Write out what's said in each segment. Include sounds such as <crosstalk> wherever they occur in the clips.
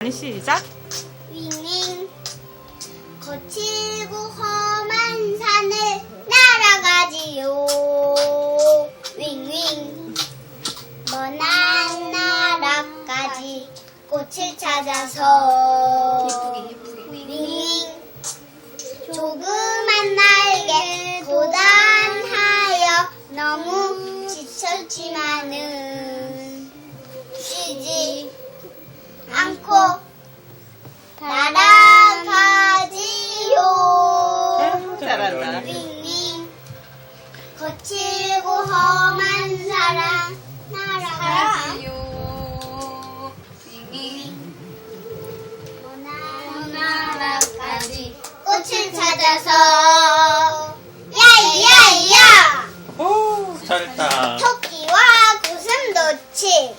아니 시작. 윙윙. 거칠고 험한 산을 날아가지요. 윙윙. 먼한 나라까지. 꽃을 찾아서. 윙윙 거칠고 험한 사랑 날아가지요 먼 나라까지 꽃을 찾아서 야야야 오, 잘했다. 토끼와 고슴도치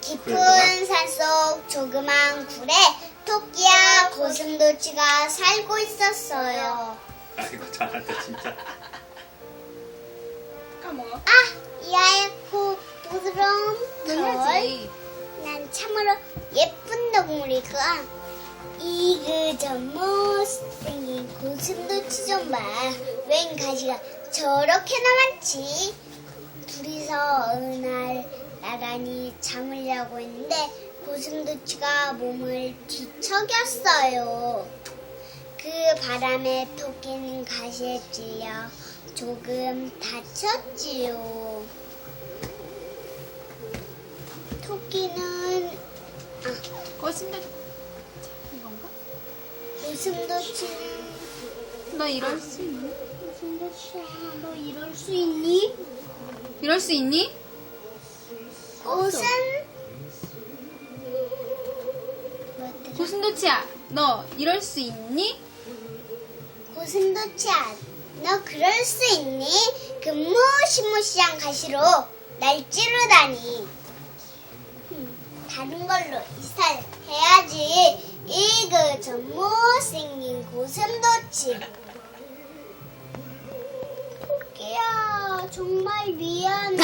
깊은 산속 조그만 굴에 토끼와 고슴도치가 살고 있었어요. 아이고, 잘한다, 진짜. 까먹어. 아, 야야코 부드러운 털. 난 참으로 예쁜 동물이가 이그 저 못생긴 고슴도치 좀 봐. 웬 가시가 저렇게나 많지? 둘이서 어느 날 나란히 잠을 자고 있는데 고슴도치가 몸을 뒤척였어요. 그 바람에 토끼는 가시에 찔려 조금 다쳤지요. 토끼는 아, 거신데 이건가? 고슴도치는 너 이럴 수 있니? 고슴도치야 너 이럴 수 있니? 이럴 수 있니? 꽃은 뭐였더라? 고순도치야, 너 이럴 수 있니? 고슴도치야 너 그럴 수 있니? 그 무시무시한 가시로 날 찌르다니. 흠, 다른 걸로 이살해야지. 이그 저 못생긴 고슴도치 토끼야 정말 미안해.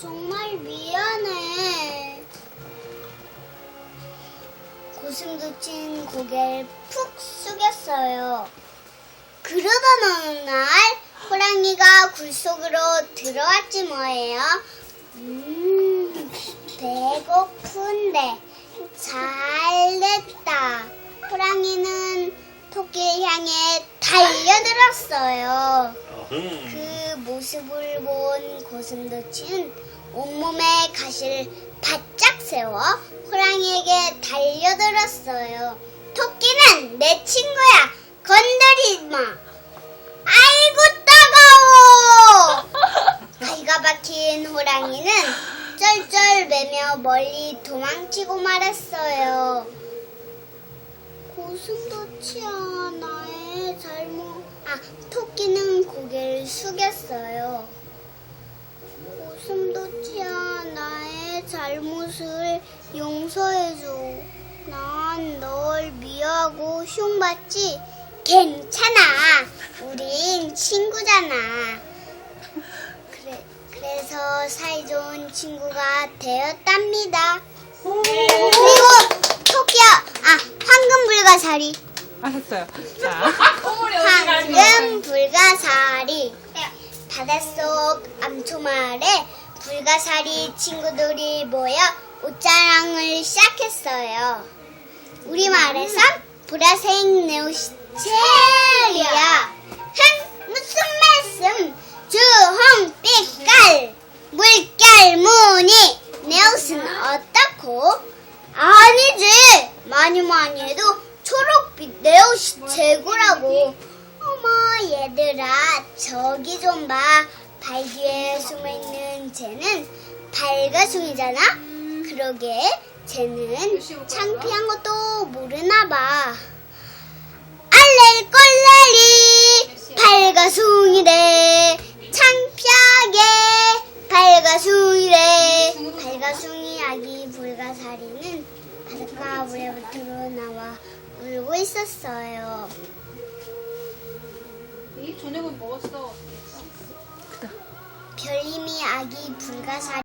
정말 미안해. 고슴도치는 고개를 푹 숙였어요 그러던 어느 날 호랑이가 굴 속으로 들어왔지 뭐예요. 음, 배고픈데 잘 됐다. 호랑이는 토끼를 향해 달려들었어요. 그 모습을 본 고슴도치는 온몸에 가시를 바짝 세워 호랑이에게 달려들었어요. 토끼는 내 친구야. 건드리지 마. 아이고 따가워. <laughs> 가시가 박힌 호랑이는 쩔쩔 매며 멀리 도망치고 말았어요. 고슴도치야 나의 잘못 아 토끼는 고개를 숙였어요 고슴도치야 나의 잘못을 용서해줘 난 널 미워하고 흉봤지 괜찮아 우린 친구잖아 그래, 그래서 사이좋은 친구가 되었답니다 그리고 토끼야 아 황금 불가사리. 자. 황금 불가사리 바닷속 암초마을에 불가사리 친구들이 모여 옷자랑을 시작했어요. 우리 마을에선 보라색 내 옷이 제일이야. 흥 무슨 말씀? 주홍 빛깔 물결 무늬 내 옷은 어떻고? 아니지 많이 많이 해도 초록빛 내 옷이 최고라고. 어머 얘들아 저기 좀 봐. 발 뒤에 숨어있는 쟤는 발가숭이잖아? 그러게 쟤는 창피한 것도 모르나 봐. 알렐꼴레리 발가숭이래 창피하게 발가숭이래 발가숭이 아기 불가사리는 바닷가 물에 밑으로 나와 울고 있었어요. 이 저녁은 먹었어. 별님이 아기 불가사리